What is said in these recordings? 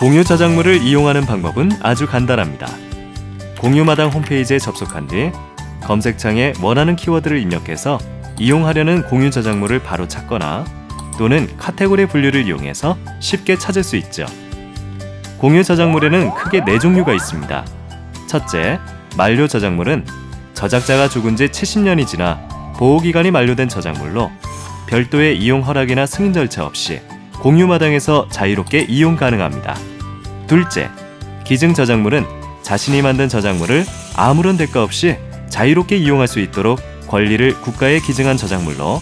공유 저작물을 이용하는 방법은 아주 간단합니다. 공유마당 홈페이지에 접속한 뒤 검색창에 원하는 키워드를 입력해서 이용하려는 공유 저작물을 바로 찾거나 또는 카테고리 분류를 이용해서 쉽게 찾을 수 있죠. 공유 저작물에는 크게 네 종류가 있습니다. 첫째, 만료 저작물은 저작자가 죽은 지 70년이 지나 보호기간이 만료된 저작물로 별도의 이용 허락이나 승인 절차 없이 공유마당에서 자유롭게 이용 가능합니다. 둘째, 기증 저작물은 자신이 만든 저작물을 아무런 대가 없이 자유롭게 이용할 수 있도록 권리를 국가에 기증한 저작물로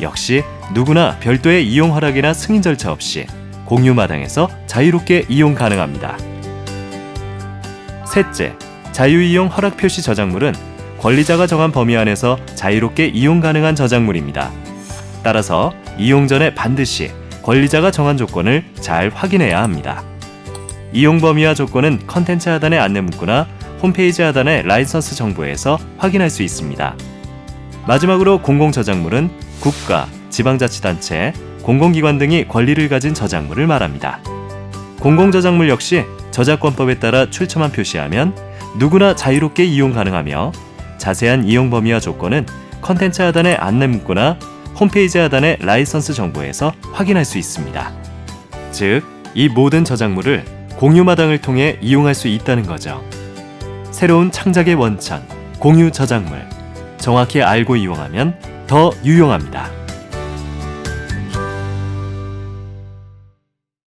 역시 누구나 별도의 이용 허락이나 승인 절차 없이 공유 마당에서 자유롭게 이용 가능합니다. 셋째, 자유이용 허락 표시 저작물은 권리자가 정한 범위 안에서 자유롭게 이용 가능한 저작물입니다. 따라서 이용 전에 반드시 권리자가 정한 조건을 잘 확인해야 합니다. 이용 범위와 조건은 컨텐츠 하단의 안내 문구나 홈페이지 하단의 라이선스 정보에서 확인할 수 있습니다. 마지막으로 공공 저작물은 국가, 지방자치단체, 공공기관 등이 권리를 가진 저작물을 말합니다. 공공 저작물 역시 저작권법에 따라 출처만 표시하면 누구나 자유롭게 이용 가능하며 자세한 이용 범위와 조건은 컨텐츠 하단의 안내 문구나 홈페이지 하단의 라이선스 정보에서 확인할 수 있습니다. 즉, 이 모든 저작물을 공유마당을 통해 이용할 수 있다는 거죠. 새로운 창작의 원천, 공유 저작물. 정확히 알고 이용하면 더 유용합니다.